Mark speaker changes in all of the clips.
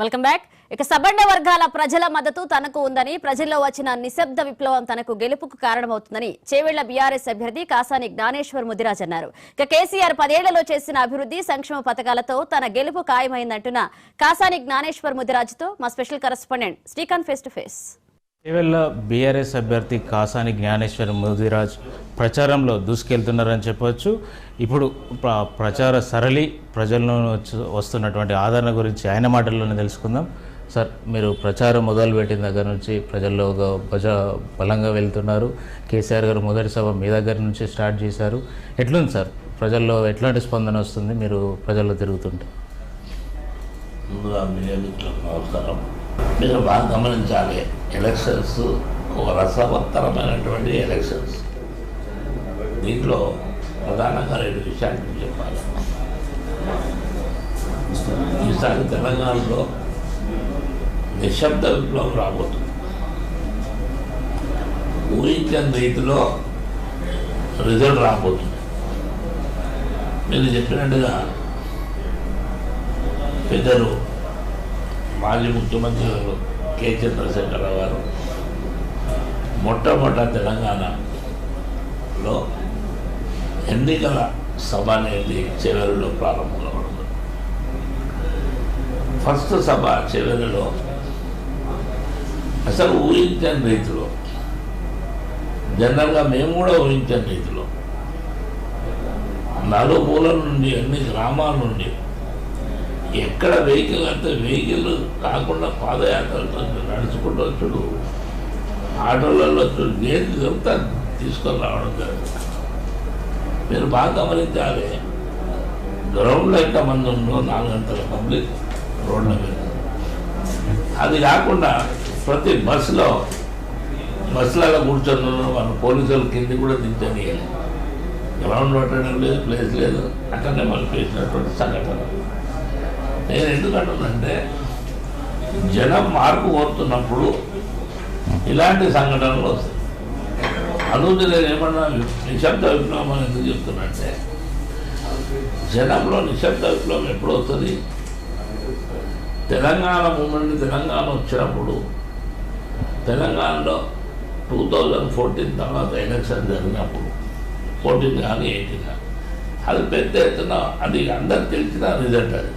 Speaker 1: Welcome back. ఇక సబర్ణ వర్గాల ప్రజల మద్దతు తనకు ఉందని ప్రజల్లో వచ్చిన నిశ్శబ్ద విప్లవం తనకు గెలుపుకు కారణమవుతుందని చేవెళ్ళ బీఆర్ఎస్ అభ్యర్థి కాసాని జ్ఞానేశ్వర్ ముదిరాజ్ అన్నారు. ఇక కేసీఆర్ పదేళ్ళలో చేసిన అభివృద్ధి సంక్షేమ పథకాలతో తన గెలుపు ఖాయమైందంటున్న కాసాని జ్ఞానేశ్వర్ ముదిరాజ్తో మా special correspondent Srikanth face to face.
Speaker 2: ఇటీవల బీఆర్ఎస్ అభ్యర్థి కాసాని జ్ఞానేశ్వర్ ముదిరాజ్ ప్రచారంలో దూసుకెళ్తున్నారని చెప్పవచ్చు. ఇప్పుడు ప్రచార సరళి ప్రజల్లో వస్తున్నటువంటి ఆదరణ గురించి ఆయన మాటల్లోనే తెలుసుకుందాం. సార్ మీరు ప్రచారం మొదలుపెట్టిన దగ్గర నుంచి ప్రజల్లో ప్రజ భజ బలంగా వెళ్తున్నారు. కేసీఆర్ గారు మొదటి సభ మీ దగ్గర నుంచి స్టార్ట్ చేశారు. ఎట్లుంది సార్? ప్రజల్లో ఎట్లాంటి స్పందన వస్తుంది? మీరు ప్రజల్లో తిరుగుతుంటే.
Speaker 3: ముందుగా నమస్కారం. మీరు బాగా గమనించాలి. ఎలక్షన్స్ ఒక రసవత్తరమైనటువంటి ఎలక్షన్స్ దీంట్లో ప్రధానంగా రెండు విషయాలు చెప్పాలి. ఈసారి తెలంగాణలో నిశ్శబ్ద విప్లవం రాబోతుంది. ఊహించని రీతిలో రిజల్ట్ రాబోతుంది. మీరు చెప్పినట్టుగా పెద్దలు మాజీ ముఖ్యమంత్రి కె. చంద్రశేఖరరావు గారు మొట్టమొదట తెలంగాణలో ఎన్నికల సభ అనేది చివరిలో ప్రారంభమవుతుంది ఫస్ట్ సభ చివరిలో అసలు ఊహించని రీతిలో జనరల్గా మేము కూడా ఊహించని రీతిలో నలుమూల నుండి అన్ని గ్రామాల నుండి ఎక్కడ వెహికల్ అంటే వెహికల్ కాకుండా పాదయాత్రతో నడుచుకుంటూ వచ్చుడు. ఆటోలలో చూడు నేను ఇదంతా తీసుకొని రావడం జరిగింది మీరు బాగా గమనించాలి. గ్రౌండ్లో ఎంతమంది ఉందో నాలుగు గంటల పబ్లిక్ రోడ్ల మీద. అది కాకుండా ప్రతి బస్సులో బస్సులలో కూర్చొని వాళ్ళు పోలీసులు కింద కూడా దించనీయాలి గ్రౌండ్ పెట్టడం లేదు ప్లేస్ లేదు. అక్కడనే వాళ్ళు చేసినటువంటి సంఘటన. నేను ఎందుకంటున్నంటే జనం మార్పు కోరుతున్నప్పుడు ఇలాంటి సంఘటనలు వస్తాయి. అందుకే నేను ఏమన్నా నిశ్శబ్ద విప్లవం అని ఎందుకు చెప్తున్నంటే జనంలో నిశ్శబ్ద విప్లవం ఎప్పుడు వస్తుంది? తెలంగాణ మూమెంట్ తెలంగాణ వచ్చినప్పుడు తెలంగాణలో టూ థౌజండ్ ఫోర్టీన్ తర్వాత ఎలక్షన్ జరిగినప్పుడు ఫోర్టీన్ కానీ ఎయిటీన్ కానీ అది పెద్ద ఎత్తున అది అందరికి తెలిసిన రిజల్ట్ అది.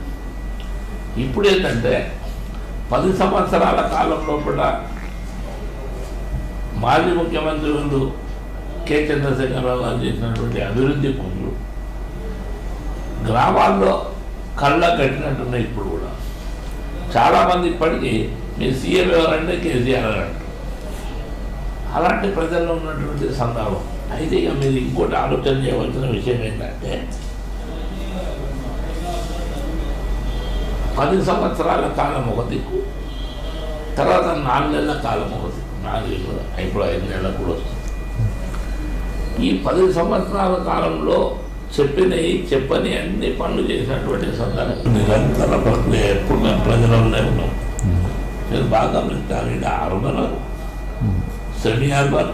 Speaker 3: ఇప్పుడు ఏంటంటే పది సంవత్సరాల కాలంలో కూడా మాజీ ముఖ్యమంత్రి ముందు కె చంద్రశేఖరరావు గారు చేసినటువంటి అభివృద్ధి పనులు గ్రామాల్లో కళ్ళ కట్టినట్టున్నాయి ఇప్పుడు కూడా. చాలామంది ఇప్పటికీ మీ సీఎం ఎవరంటే కేసీఆర్ అని అంటారు. అలాంటి ప్రజల్లో ఉన్నటువంటి సందర్భం. అయితే ఇక మీరు ఇంకోటి ఆలోచన చేయవలసిన విషయం ఏంటంటే పది సంవత్సరాల కాలం ఒక దిక్కు తర్వాత నాలుగు నెలల కాలం ఒక దిక్కు నాలుగేళ్ళు ఇప్పుడు ఐదు నెలలకు కూడా వస్తుంది. ఈ పది సంవత్సరాల కాలంలో చెప్పినవి చెప్పని అన్ని పనులు చేసినటువంటి సందర్భం. నిరంతర ప్రక్రియ ఎప్పుడు మేము ప్రజలలోనే ఉన్నాం. మీరు బాగా గమనించాలి ఇది urban semi urban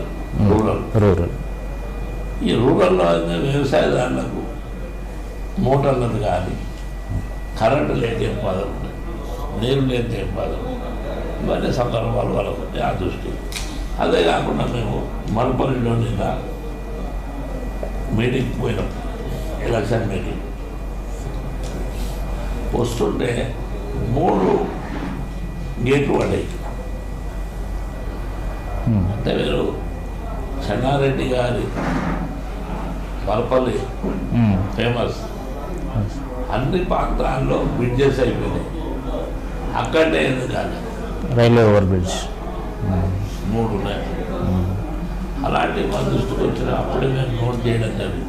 Speaker 3: rural.
Speaker 2: Rural.
Speaker 3: ఈ రూరల్లో వ్యవసాయదారులకు మోటార్లను కానీ కరెంటు లేని ఇబ్బందులు ఉన్నాయి నీరు లేని ఇబ్బందులు ఇవన్నీ సందర్భాలు వాళ్ళకు ఆ దృష్టి. అదే కాకుండా మేము మరపల్లిలో నిన్న మీటింగ్ పోయినాం ఎలక్షన్ మీటింగ్. వస్తుంటే మూడు గేట్లు పడ్డాయి. అంటే మీరు చెన్నారెడ్డి గారి మరపల్లి ఫేమస్. అన్ని ప్రాంతాల్లో బ్రిడ్జెస్ అయిపోయినాయి. అక్కడే ఎందుకు కాదు.
Speaker 2: Railway over bridge.
Speaker 3: మూడు ఉన్నాయి. అలాంటి మా దృష్టికి వచ్చిన అప్పుడే మేము నోట్ చేయడం జరిగింది.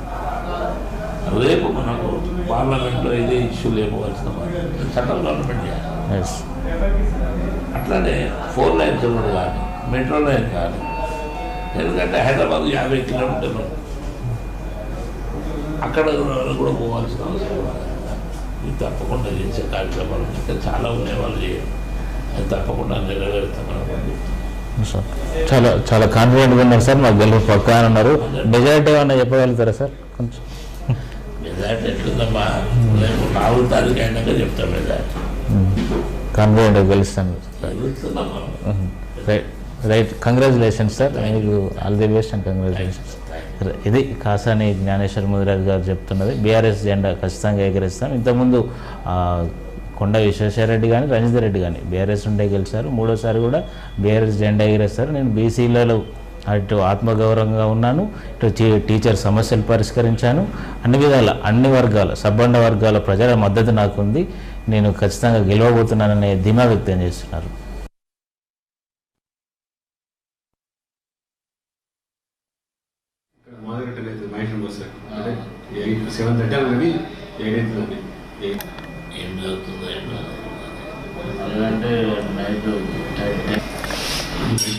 Speaker 3: రేపు మనకు పార్లమెంట్లో ఇదే ఇష్యూ లేకపోవాల్సిన సెంట్రల్ గవర్నమెంట్ అట్లానే ఫోర్ లైన్స్ ఉన్నది కానీ మెట్రో లైన్ కానీ ఎందుకంటే హైదరాబాద్ యాభై కిలోమీటర్లు. అక్కడ కూడా పోవాల్సిన అవసరం. ఇది తప్పకుండా చేసే కార్యక్రమాలు ఇంకా చాలా ఉన్నాయి వాళ్ళు చేయాలి అది తప్పకుండా నెరవేరుతామని
Speaker 2: సార్ చాలా చాలా కాన్ఫిడెంట్గా ఉన్నారు సార్. మాకు గెలుపు పక్కా అని ఉన్నారు. మెజారిటీ ఏమన్నా చెప్పగలుగుతారా సార్? కొంచెం.
Speaker 3: మెజార్టీ ఎట్లుందమ్మా? రేపు నాలుగు తారీఖు అయినాక చెప్తాం మెజార్టీ
Speaker 2: కాన్ఫిడెంట్ గెలుస్తాను. Right right. Congratulations sir. మీకు all the best and congratulations ఇది కాసాని జ్ఞానేశ్వర ముదిరాజు గారు చెప్తున్నది. బీఆర్ఎస్ జెండా ఖచ్చితంగా ఎగరేస్తాం. ఇంతకుముందు కొండ విశ్వేశ్వరరెడ్డి కానీ రంజిత్ రెడ్డి కానీ బీఆర్ఎస్ ఉండే గెలిచారు. మూడోసారి కూడా బీఆర్ఎస్ జెండా ఎగరేస్తారు. నేను బీసీలలో అటు ఆత్మగౌరవంగా ఉన్నాను ఇటు టీ- టీచర్ సమస్యలు పరిష్కరించాను. అన్ని విధాల అన్ని వర్గాల సబ్బండ వర్గాల ప్రజల మద్దతు నాకు ఉంది నేను ఖచ్చితంగా గెలవబోతున్నాననే ధీమా వ్యక్తం చేస్తున్నారు.
Speaker 4: మహేశ్వరం బస్సు అంటే ఎయిట్ సెవెన్ థర్టీ కానీ ఎయిట్ అవుతుందండి ఎయిట్
Speaker 3: ఏం జరుగుతుందో ఏంటో
Speaker 2: అంటే నైట్
Speaker 4: నైట్